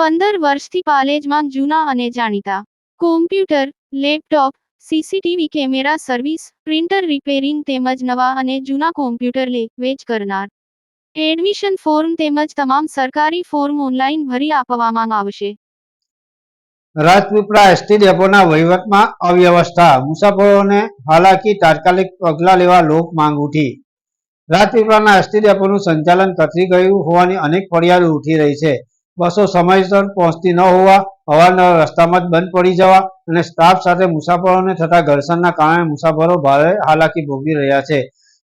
પંદર વર્ષથી પાલેજમાં જૂના અને જાણીતા. Computer laptop CCTV camera service printer repairing તેમજ નવા અને જૂના કોમ્પ્યુટર લે, વેચ કરનાર. એડમિશન ફોર્મ તેમજ તમામ સરકારી ફોર્મ ઓનલાઈન ભરી આપવામાં આવશે. રાજપીપળા એસટી ડેપોના વહીવટમાં અવ્યવસ્થા. મુસાફરોને હાલાકી તાત્કાલિક પગલાં લેવા લોક માંગ ઉઠી. રાજપીપળાના એસટી ડેપોનું સંચાલન કથરી ગયું હોવાની અનેક ફરિયાદો ઉઠી રહી છે. બસો સમયસર પહોંચતી ન હોવા અવારનવાર રસ્તામાં જ બંધ પડી જવા અને સ્ટાફ સાથે મુસાફરોને થતા ઘર્ષણના કારણે મુસાફરો ભારે હાલાકી ભોગવી રહ્યા છે.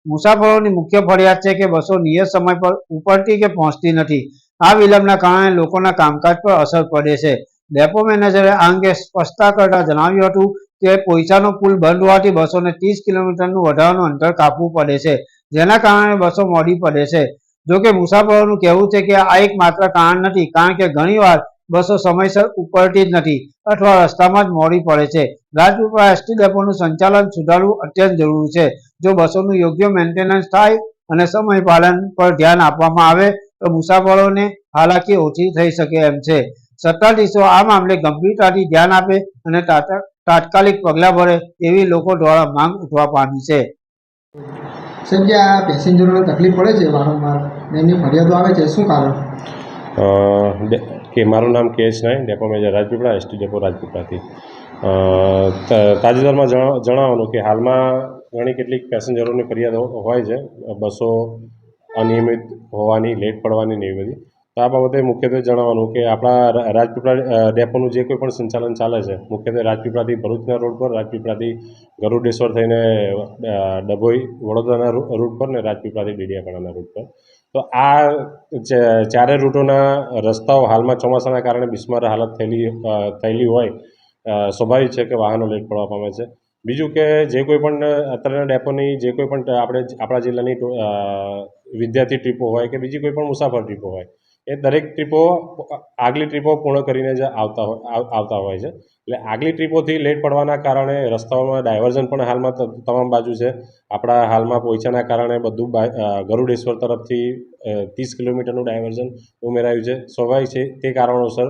મુસાફરોની મુખ્ય ફરિયાદ છે કે બસો નિયત સમય પર ઉપડતી કે પહોંચતી નથી. આ વિલંબના કારણે લોકોના કામકાજ પર અસર પડે છે. ડેપો મેનેજરે આ અંગે સ્પષ્ટતા કરતા જણાવ્યું હતું કે પોઈચાનો પુલ બંધ હોવાથી બસોને ત્રીસ કિલોમીટરનું વધારાનું અંતર કાપવું પડે છે, જેના કારણે બસો મોડી પડે છે. જોકે મુસાફરોનું કહેવું છે કે આ એક માત્ર કારણ નથી, કારણ કે ઘણીવાર બસો સમયસર ઉપડતી જ નથી અથવા રસ્તામાં જ મોડી પડે છે. રાજપીપળા એસટી ડેપોનું સંચાલન સુધારવું અત્યંત જરૂરી છે. જો બસોનું યોગ્ય મેન્ટેનન્સ થાય અને સમય પાલન પર ધ્યાન આપવામાં આવે, તો મુસાફરોને હાલાકી ઓછી થઈ શકે એમ છે. સત્તાધીશો આ મામલે ગંભીરતાથી ધ્યાન આપે અને તાત્કાલિક પગલાં ભરે એવી લોકો દ્વારા માંગ ઉઠવા પામી છે. સાહેબ, જે આ પેસેન્જરોને તકલીફ પડે છે વારંવાર એમની ફરિયાદો આવે છે, શું કારણ? કે મારું નામ કેશ નાય depot major Rajpipla ST depot રાજપીપળાથી. તાજેતરમાં જણા- જણાવવાનું કે હાલમાં ઘણી કેટલીક પેસેન્જરોની ફરિયાદો હોય છે, બસો અનિયમિત હોવાની, લેટ પડવાની ને એવી બધી. આ બાબતે મુખ્યત્વે જણાવવાનું કે આપણા રાજપીપળા ડેપોનું જે કોઈ પણ સંચાલન ચાલે છે, મુખ્યત્વે રાજપીપળાથી ભરૂચના રોડ પર, રાજપીપળાથી ગરુડેશ્વર થઈને ડભોઈ, વડોદરાના રૂટ પર ને રાજપીપળાથી ડેડિયાપાડાના રૂટ પર. તો આ ચારે રૂટોના રસ્તાઓ હાલમાં ચોમાસાના કારણે બિસ્માર હાલત થયેલી થયેલી હોય સ્વાભાવિક છે કે વાહનો લેટ પડવા પામે છે. બીજું કે જે કોઈ પણ અત્યારના ડેપોની જે કોઈ પણ આપણે આપણા જિલ્લાની વિદ્યાર્થી ટ્રીપો હોય કે બીજી કોઈ પણ મુસાફર ટ્રીપો હોય એ દરેક ટ્રીપો, આગલી ટ્રીપો પૂર્ણ કરીને જ આવતા હોય આવતા હોય છે. એટલે આગલી ટ્રીપોથી લેટ પડવાના કારણે રસ્તાઓમાં ડાયવર્ઝન પણ હાલમાં તમામ બાજુ છે. આપણા હાલમાં પોઈચાના કારણે બધું ગરુડેશ્વર તરફથી ત્રીસ કિલોમીટરનું ડાયવર્ઝન ઉમેરાયું છે. સ્વાભાવિક છે તે કારણોસર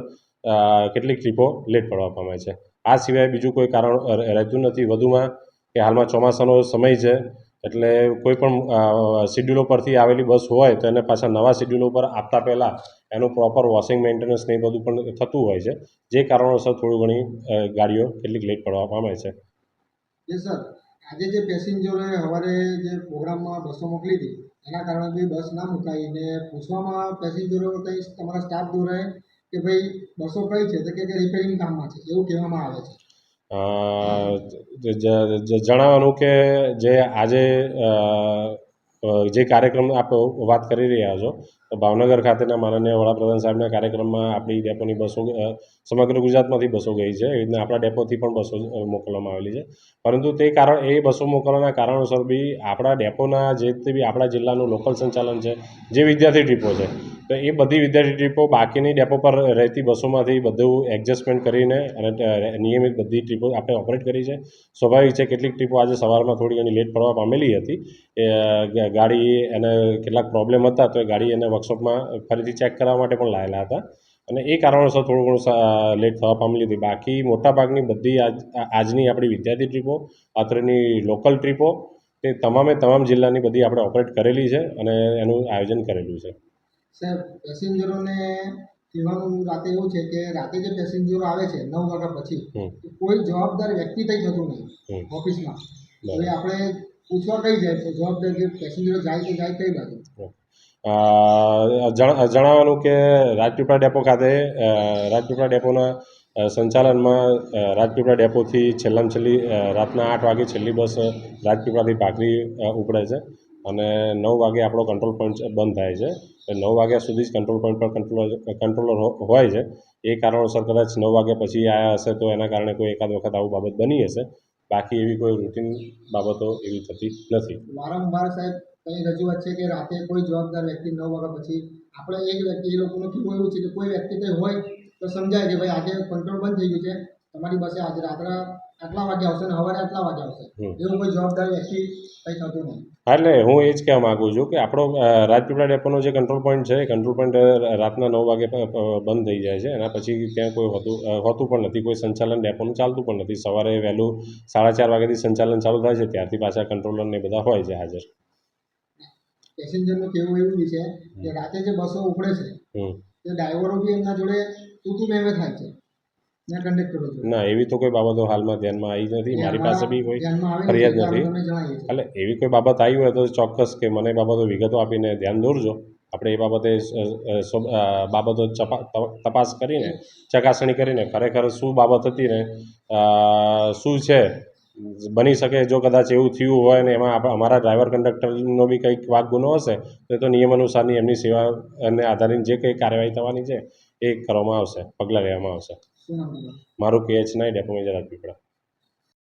કેટલીક ટ્રીપો લેટ પડવા પામે છે. આ સિવાય બીજું કોઈ કારણ રહેતું નથી. વધુમાં કે હાલમાં ચોમાસાનો સમય છે એટલે કોઈ પણ શિડ્યુલો પરથી આવેલી બસ હોય તો એને પાછા નવા શિડ્યુલો પર આપતા પહેલાં એનું પ્રોપર વોશિંગ મેન્ટેનન્સ ને એ બધું પણ થતું હોય છે. જે કારણોસર થોડું ઘણી ગાડીઓ કેટલીક લેટ પડવા પામે છે. સર આજે જે પેસેન્જરોએ સવારે જે પ્રોગ્રામમાં બસો મોકલી હતી, એના કારણે બી બસ ના મુકાઈ ને પૂછવામાં પેસેન્જરો કંઈ તમારા સ્ટાફ દ્વારા કે ભાઈ બસો કઈ છે? તો કે રિપેરિંગ કામમાં છે, એવું કહેવામાં આવે છે. જણાવવાનું કે જે આજે જે કાર્યક્રમ આપ વાત કરી રહ્યા છો તો ભાવનગર ખાતેના માનનીય વડાપ્રધાન સાહેબના કાર્યક્રમમાં આપણી ડેપોની બસો સમગ્ર ગુજરાતમાંથી બસો ગઈ છે. એવી રીતના આપણા ડેપોથી પણ બસો મોકલવામાં આવેલી છે. પરંતુ તે કારણ એ બસો મોકલવાના કારણોસર બી આપણા ડેપોના જે તે બી આપણા જિલ્લાનું લોકલ સંચાલન છે જે વિદ્યાર્થી ટ્રીપો છે તો એ બધી વિદ્યાર્થી ટ્રીપો બાકીની ડેપો પર રહેતી બસોમાંથી બધું એડજસ્ટમેન્ટ કરીને અને નિયમિત બધી ટ્રીપો આપણે ઓપરેટ કરી છે. સ્વાભાવિક છે કેટલીક ટ્રીપો આજે સવારમાં થોડી ઘણી લેટ પડવા પામેલી હતી. એ ગાડી એને કેટલાક પ્રોબ્લેમ હતા તો એ ગાડી એને વર્કશોપમાં ફરીથી ચેક કરવા માટે પણ લાયેલા હતા. અને એ કારણોસર થોડું ઘણું લેટ થવા પામેલી હતી. બાકી મોટાભાગની બધી આજ આજની આપણી વિદ્યાર્થી ટ્રીપો અત્રેની લોકલ ટ્રીપો તે તમામે તમામ જિલ્લાની બધી આપણે ઓપરેટ કરેલી છે અને એનું આયોજન કરેલું છે. સાહેબ પેસેન્જરોને કહેવાનું રાતે એવું છે કે રાતે જે પેસેન્જરો આવે છે નવ વાગ્યા પછી કોઈ જવાબદાર વ્યક્તિ થઈ થતું નહીં ઓફિસમાં. હવે આપણે પૂછવા કઈ જાય તો જવાબદાર જે પેસેન્જરો જાય તો જાય કઈ બાજુ? જણાવવાનું કે રાજપીપળા ડેપો ખાતે રાજપીપળા ડેપોના સંચાલનમાં રાજપીપળા ડેપોથી છેલ્લામાં છેલ્લી રાતના આઠ વાગે છેલ્લી બસ રાજપીપળાથી ભાખરી ઉપડે છે. અને નવ વાગે આપણો કંટ્રોલ પોઈન્ટ બંધ થાય છે. એટલે નવ વાગ્યા સુધી જ કંટ્રોલ પોઈન્ટ પર કંટ્રોલર કંટ્રોલર હોય છે. એ કારણોસર કદાચ નવ વાગ્યા પછી આવ્યા હશે તો એના કારણે કોઈ એકાદ વખત આવું બાબત બની હશે. બાકી એવી કોઈ રૂટીન બાબતો એવી થતી નથી. વારંવાર સાહેબ, કઈ રજૂઆત છે કે રાતે કોઈ જવાબદાર વ્યક્તિ નવ વાગ્યા પછી, આપણે એક વ્યક્તિ, એ લોકોનું કેવું એવું છે કે કોઈ વ્યક્તિ કંઈ હોય તો સમજાય કે ભાઈ આજે કંટ્રોલ બંધ થઈ ગયું છે. તમારી પાસે આજે રાત્રે આટલા વાગે આવશે ને સવારે આટલા વાગે આવશે. એવું કોઈ જવાબદારી વ્યક્તિ કંઈ થતું નહીં. એટલે હું એ જ કહેવા માગું છું કે આપણો રાજપીપળા ડેપોનો જે કંટ્રોલ પોઈન્ટ છે કંટ્રોલ પોઈન્ટ રાતના નવ વાગે બંધ થઈ જાય છે. એના પછી ત્યાં કોઈ હોતું હોતું પણ નથી. કોઈ સંચાલન ડેપોનું ચાલતું પણ નથી. સવારે વહેલું સાડા ચાર વાગ્યાથી સંચાલન ચાલુ થાય છે. ત્યારથી પાછા કંટ્રોલર ને બધા હોય છે હાજર. પેસેન્જરનું કહેવું એવું છે કે રાતે જે બસો ઉપડે છે તે ડ્રાઈવરો બી એમના જોડે તૂતું મેવે થાય છે. ને એવી તો કોઈ બાબતો હાલમાં ધ્યાનમાં આવી નથી. મારી પાસે બી કોઈ ફરિયાદ નથી. એટલે એવી કોઈ બાબત આવી હોય તો ચોક્કસ કે મને એ બાબતો વિગતો આપીને ધ્યાન દોરજો. આપણે એ બાબતે બાબતો તપાસ કરીને ચકાસણી કરીને ખરેખર શું બાબત હતી ને શું છે બની શકે જો કદાચ એવું થયું હોય ને એમાં અમારા ડ્રાઈવર કંડક્ટરનો બી કંઈક વાક ગુનો હશે તો એ તો નિયમ અનુસારની એમની સેવા અને આધારિત જે કંઈ કાર્યવાહી થવાની છે એ કરવામાં આવશે પગલાં લેવામાં આવશે. મારું કે એચ નાઈ ડેપો મેજર રાજપીપળા